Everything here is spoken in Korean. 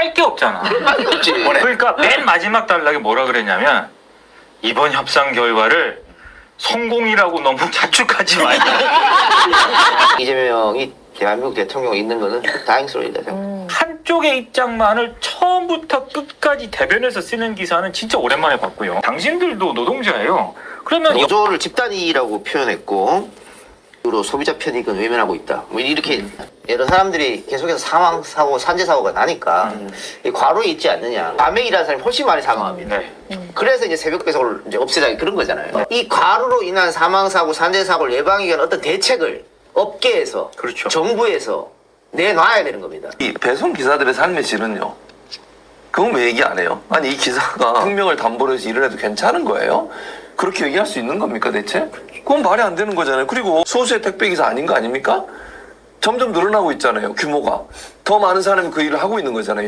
깔 게 없잖아. 빨리 없지. 그러니까 맨 마지막 단락에 뭐라 그랬냐면 이번 협상 결과를 성공이라고 너무 자축하지 말자. 이재명이 대한민국 대통령 있는 거는 다행스러워이다 생각. 한쪽의 입장만을 처음부터 끝까지 대변해서 쓰는 기사는 진짜 오랜만에 봤고요. 당신들도 노동자예요. 그러면 이- 노조를 집단이라고 표현했고 으로 소비자 편익은 외면하고 있다. 뭐 이렇게 여러 사람들이 계속해서 사망 사고 산재 사고가 나니까 이 과로에 있지 않느냐. 밤에 일하는 사람이 훨씬 많이 사망합니다. 네. 그래서 이제 새벽 배송을 이제 없애자 그런 거잖아요. 이 과로로 인한 사망 사고, 산재 사고를 예방하기 위한 어떤 대책을 업계에서, 그렇죠. 정부에서 내놔야 되는 겁니다. 이 배송 기사들의 삶의 질은요. 그건 왜 얘기 안 해요? 아니 이 기사가 생명을 담보로 해서 일을 해도 괜찮은 거예요? 그렇게 얘기할 수 있는 겁니까 대체? 그건 말이 안 되는 거잖아요. 그리고 소수의 택배 기사 아닌 거 아닙니까? 점점 늘어나고 있잖아요. 규모가 더 많은 사람이 그 일을 하고 있는 거잖아요.